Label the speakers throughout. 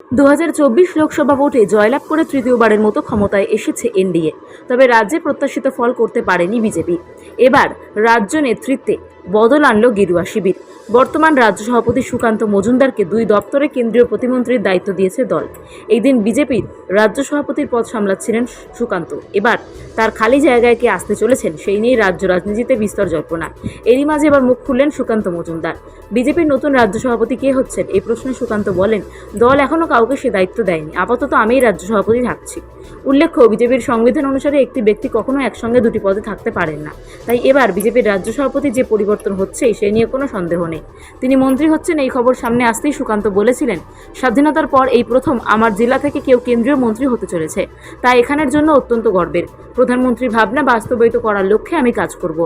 Speaker 1: দু হাজার চব্বিশ লোকসভা ভোটে জয়লাভ করে তৃতীয়বারের মতো ক্ষমতায় এসেছে এনডিএ। তবে রাজ্যে প্রত্যাশিত ফল করতে পারেনি বিজেপি। এবার রাজ্য নেতৃত্বে বদল আনল গেরুয়া শিবির। বর্তমান রাজ্য সভাপতি সুকান্ত মজুমদারকে দুই দপ্তরে কেন্দ্রীয় প্রতিমন্ত্রীর দায়িত্ব দিয়েছে দল। এই দিন বিজেপির রাজ্য সভাপতির পদ সামলাচ্ছিলেন সুকান্ত। এবার তার খালি জায়গায় কে আসতে চলেছেন সেই নিয়েই রাজ্য রাজনীতিতে বিস্তর জল্পনা। এরই মাঝে এবার মুখ খুললেন সুকান্ত মজুমদার। বিজেপির নতুন রাজ্য সভাপতি কে হচ্ছেন? এই প্রশ্নে সুকান্ত বলেন, দল এখনও কাউকে সে দায়িত্ব দেয়নি। আপাতত আমিই রাজ্য সভাপতি থাকছি। উল্লেখ্য, বিজেপির সংবিধান অনুসারে একটি ব্যক্তি কখনো একসঙ্গে দুটি পদে থাকতে পারেন না। তাই এবার বিজেপির রাজ্য সভাপতি যে পরিবর্তন হচ্ছে সে নিয়ে কোনো সন্দেহ নেই। তিনি মন্ত্রী হচ্ছেন, এই খবর সামনে আসতেই সুকান্ত বলেছিলেন, স্বাধীনতার পর এই প্রথম আমার জেলা থেকে কেউ কেন্দ্রীয় মন্ত্রী হতে চলেছে। তা এখানের জন্য অত্যন্ত গর্বের। প্রধানমন্ত্রীর ভাবনা বাস্তবায়িত করার লক্ষ্যে আমি কাজ করব।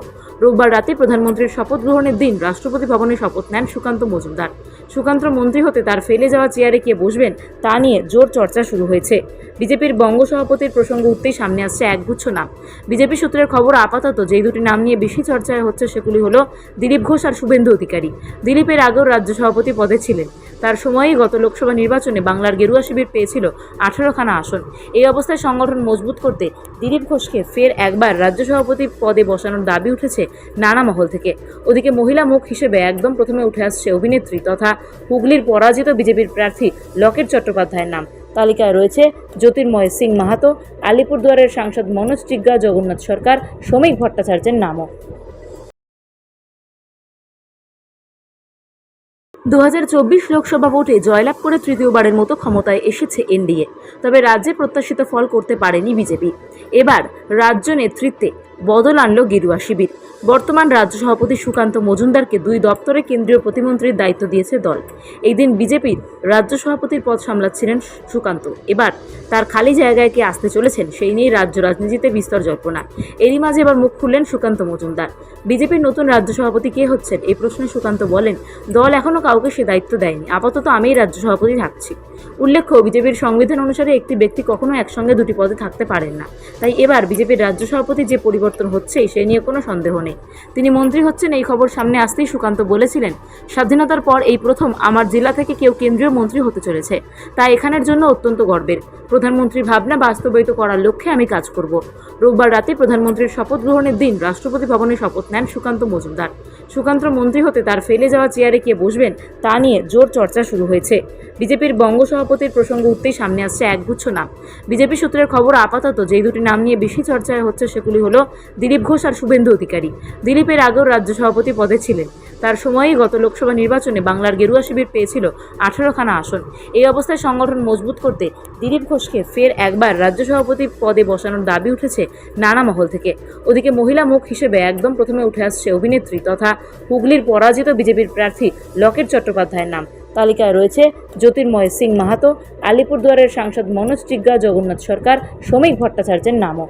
Speaker 1: রোববার রাতে প্রধানমন্ত্রীর শপথ গ্রহণের দিন রাষ্ট্রপতি ভবনে শপথ নেন সুকান্ত মজুমদার। সুকান্ত মন্ত্রী হতে তার ফেলে যাওয়া চেয়ারে কে বসবেন, তা নিয়ে জোর চর্চা শুরু হয়েছে। বিজেপির বঙ্গ সভাপতির প্রসঙ্গ উঠতেই সামনে আসছে একগুচ্ছ নাম। বিজেপি সূত্রের খবর আপাতত যেই দুটি নাম নিয়ে বেশি চর্চায় হচ্ছে সেগুলি হলো দিলীপ ঘোষ আর শুভেন্দু অধিকারী। দিলীপের আগেও রাজ্য সভাপতি পদে ছিলেন। তার সময়েই গত লোকসভা নির্বাচনে বাংলার গেরুয়া শিবির পেয়েছিল আঠারোখানা আসন। এই অবস্থায় সংগঠন মজবুত করতে দিলীপ ঘোষকে ফের একবার রাজ্য সভাপতি পদে বসানোর দাবি উঠেছে নানা মহল থেকে। ওদিকে মহিলা মুখ হিসেবে একদম প্রথমে উঠে আসছে অভিনেত্রী তথা হুগলির পরাজিত বিজেপির প্রার্থী লকেট চট্টোপাধ্যায়ের নাম। তালিকায় রয়েছে জ্যোতির্ময় সিং মাহাতো, আলিপুরদুয়ারের সাংসদ মনোজ টিগ্গা, জগন্নাথ সরকার, শ্রমিক ভট্টাচার্যের নামও। দু হাজার চব্বিশ লোকসভা ভোটে জয়লাভ করে তৃতীয়বারের মতো ক্ষমতায় এসেছে এনডিএ। তবে রাজ্যে প্রত্যাশিত ফল করতে পারেনি বিজেপি। এবার রাজ্য নেতৃত্বে বদল আনল গেরুয়া শিবির। বর্তমান রাজ্য সভাপতি সুকান্ত মজুমদারকে দুই দপ্তরে কেন্দ্রীয় প্রতিমন্ত্রীর দায়িত্ব দিয়েছে দল। এই দিন বিজেপির রাজ্য সভাপতির পদ সামলাচ্ছিলেন সুকান্ত। এবার তার খালি জায়গায় কে আসতে চলেছেন সেই নিয়েই রাজ্য রাজনীতিতে বিস্তর জল্পনা। এরই মাঝে এবার মুখ খুললেন সুকান্ত মজুমদার। বিজেপির নতুন রাজ্য সভাপতি কে হচ্ছেন? এই প্রশ্নে সুকান্ত বলেন, দল এখনও কাউকে সে দায়িত্ব দেয়নি। আপাতত আমিই রাজ্য সভাপতি থাকছি। উল্লেখ্য, বিজেপির সংবিধান অনুসারে একটি ব্যক্তি কখনো একসঙ্গে দুটি পদে থাকতে পারেন না। তাই এবার বিজেপির রাজ্য সভাপতি যে পরিবর্তন হচ্ছেই সে নিয়ে কোনো সন্দেহ নেই। তিনি মন্ত্রী হচ্ছেন, এই খবর সামনে আসতেই সুকান্ত বলেছিলেন, স্বাধীনতার পর এই প্রথম আমার জেলা থেকে কেউ কেন্দ্রীয় মন্ত্রী হতে চলেছে। তা এখানের জন্য অত্যন্ত গর্বের। প্রধানমন্ত্রীর ভাবনা বাস্তবায়িত করার লক্ষ্যে আমি কাজ করব। রোববার রাতে প্রধানমন্ত্রীর শপথ গ্রহণের দিন রাষ্ট্রপতি ভবনে শপথ নেন সুকান্ত মজুমদার। সুকান্ত মন্ত্রী হতে তার ফেলে যাওয়া চেয়ারে কে বসবেন, তা নিয়ে জোর চর্চা শুরু হয়েছে। বিজেপির বঙ্গ সভাপতির প্রসঙ্গ উঠতেই সামনে আসছে একগুচ্ছ নাম। বিজেপি সূত্রের খবর, আপাতত যেই দুটি নাম নিয়ে বেশি চর্চায় হচ্ছে সেগুলি হলো দিলীপ ঘোষ আর শুভেন্দু অধিকারী। দিলীপের আগেও রাজ্য সভাপতি পদে ছিলেন। তার সময়েই গত লোকসভা নির্বাচনে বাংলার গেরুয়া শিবির পেয়েছিল আঠারোখানা আসন। এই অবস্থায় সংগঠন মজবুত করতে দিলীপ ঘোষকে ফের একবার রাজ্য সভাপতি পদে বসানোর দাবি উঠেছে নানা মহল থেকে। ওদিকে মহিলা মুখ হিসেবে একদম প্রথমে উঠে আসছে অভিনেত্রী তথা হুগলির পরাজিত বিজেপির প্রার্থী লকেট চট্টোপাধ্যায়ের নাম। তালিকায় রয়েছে জ্যোতির্ময় সিং মাহাতো, আলিপুরদুয়ারের সাংসদ মনোজ টিগ্গা, জগন্নাথ সরকার শ্রমিক ভট্টাচার্যের নামও।